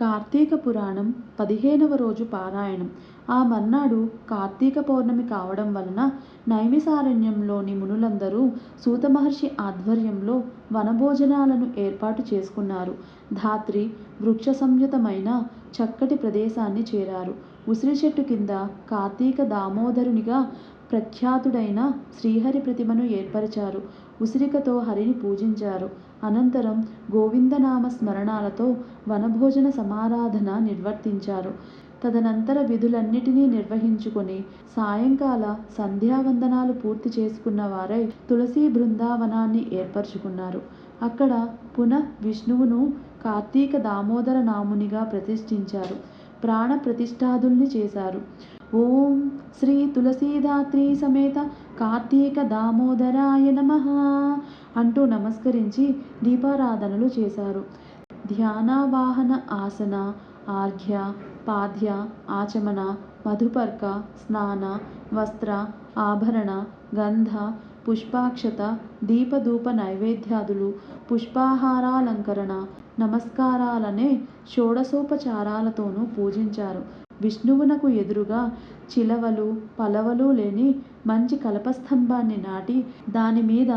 కార్తీక పురాణం పదిహేనవ రోజు పారాయణం. ఆ మర్నాడు కార్తీక పౌర్ణమి కావడం వలన నైమిసారణ్యంలోని మునులందరూ సూత మహర్షి ఆధ్వర్యంలో వనభోజనాలను ఏర్పాటు చేసుకున్నారు. ధాత్రి వృక్ష సంయుతమైన చక్కటి ప్రదేశాన్ని చేరారు. ఉసిరి చెట్టు కింద కార్తీక దామోదరునిగా ప్రఖ్యాతుడైన శ్రీహరి ప్రతిమను ఏర్పరిచారు. ఉసిరికతో హరిని పూజించారు. అనంతరం గోవిందనామ స్మరణాలతో వనభోజన సమారాధన నిర్వర్తించారు. తదనంతర విధులన్నిటినీ నిర్వహించుకొని సాయంకాల సంధ్యావందనాలు పూర్తి చేసుకున్న వారై తులసీ బృందావనాన్ని ఏర్పరచుకున్నారు. అక్కడ పునః విష్ణువును కార్తీక దామోదర నామునిగా ప్రతిష్ఠించారు. ప్రాణ ప్రతిష్ఠాదుల్ని చేశారు. ఓం శ్రీ తులసీదాత్రి సమేత కార్తీక దామోదరాయ నమ అంటూ నమస్కరించి దీపారాధనలు చేశారు. ధ్యానావాహన ఆసన ఆర్ఘ్య పాద్య ఆచమన మధుపర్క స్నాన వస్త్ర ఆభరణ గంధ పుష్పాక్షత దీపధూప నైవేద్యాదులు పుష్పాహారాలంకరణ నమస్కారాలనే షోడసోపచారాలతోనూ పూజించారు. విష్ణువునకు ఎదురుగా చిలవలు పలవలు లేని మంచి కలపస్తంభాన్ని నాటి దాని మీద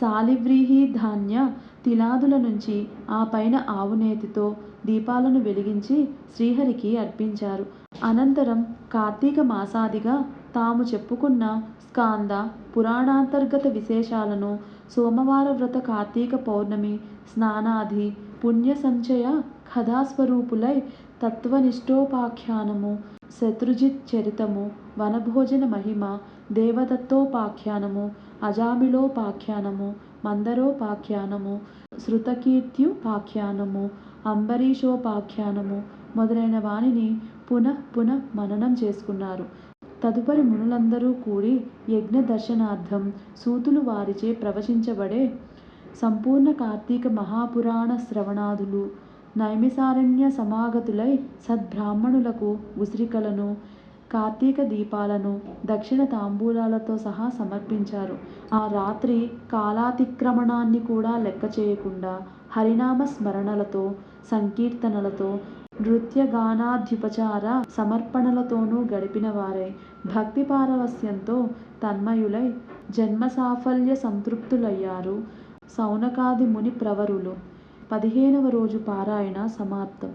సాలివ్రీహి ధాన్య తిలాదుల నుంచి ఆ పైన ఆవునేతితో దీపాలను వెలిగించి శ్రీహరికి అర్పించారు. అనంతరం కార్తీక మాసాదిగా తాము చెప్పుకున్న స్కాంద పురాణాంతర్గత విశేషాలను సోమవార వ్రత కార్తీక పౌర్ణమి స్నానాది పుణ్య సంచయ కథాస్వరూపులై తత్వనిష్టోపాఖ్యానము శత్రుజిత్ చరితము వనభోజన మహిమ దేవదత్తోపాఖ్యానము అజామిళోపాఖ్యానము మందరోపాఖ్యానము శృతకీర్త్యుపాఖ్యానము అంబరీషోపాఖ్యానము మొదలైన వానిని పునః పునః మననం చేసుకున్నారు. తదుపరి మునులందరూ కూడి యజ్ఞ దర్శనార్థం సూతులు వారిచే ప్రవచించబడే సంపూర్ణ కార్తీక మహాపురాణ శ్రవణాదులు నైమిసారణ్య సమాగతులై సద్బ్రాహ్మణులకు ఉసిరికలను కార్తీక దీపాలను దక్షిణ తాంబూలాలతో సహా సమర్పించారు. ఆ రాత్రి కాలాతిక్రమణాన్ని కూడా లెక్క చేయకుండా హరినామ స్మరణలతో సంకీర్తనలతో నృత్యగానాధ్యుపచార సమర్పణలతోనూ గడిపిన వారై. భక్తి పారవస్యంతో తన్మయులై జన్మ సాఫల్య సంతృప్తులయ్యారు సౌనకాది ముని ప్రవరులు. పదిహేనవ రోజు పారాయణ సమాప్తం.